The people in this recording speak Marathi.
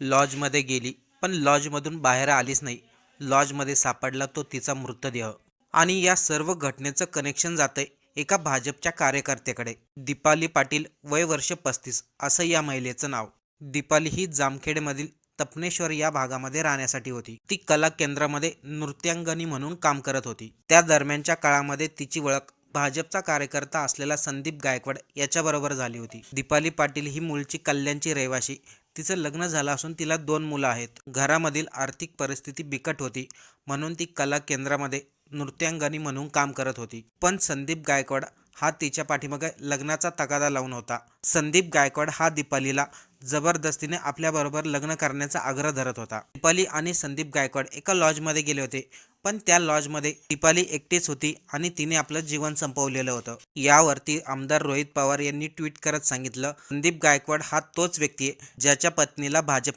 लॉजमध्ये गेली पण लॉजमधून बाहेर आलीच नाही. लॉजमध्ये सापडला तो तिचा मृतदेह. आणि या सर्व घटनेचं कनेक्शन जातंय एका भाजपच्या कार्यकर्त्याकडे. दीपाली पाटील वय वर्ष पस्तीस असं या महिलेचं नाव. दीपाली ही जामखेडमधील तपनेश्वर या भागामध्ये राहण्यासाठी होती. ती कला केंद्रामध्ये नृत्यांगनी म्हणून काम करत होती. त्या दरम्यानच्या काळामध्ये तिची ओळख भाजपचा कार्यकर्ता असलेला संदीप गायकवाड याच्याबरोबर झाली होती. दीपाली पाटील ही मूळची कल्याणची रहिवाशी तिचं लग्न झालं असून तिला दोन मुलं आहेत. घरामधील आर्थिक परिस्थिती बिकट होती म्हणून ती कला केंद्रामध्ये नृत्यांगनी म्हणून काम करत होती. पण संदीप गायकवाड हा तिच्या पाठीमागे लग्नाचा तगादा लावून होता. संदीप गायकवाड हा दीपालीला जबरदस्तीने आपल्याबरोबर लग्न करण्याचा आग्रह धरत होता. दीपाली आणि संदीप गायकवाड एका लॉजमध्ये गेले होते. पण त्या लॉजमध्ये दीपाली एकटीच होती आणि तिने आपलं जीवन संपवलेलं होतं. यावरती आमदार रोहित पवार यांनी ट्विट करत सांगितलं संदीप गायकवाड हा तोच व्यक्ती आहे ज्याच्या पत्नीला भाजप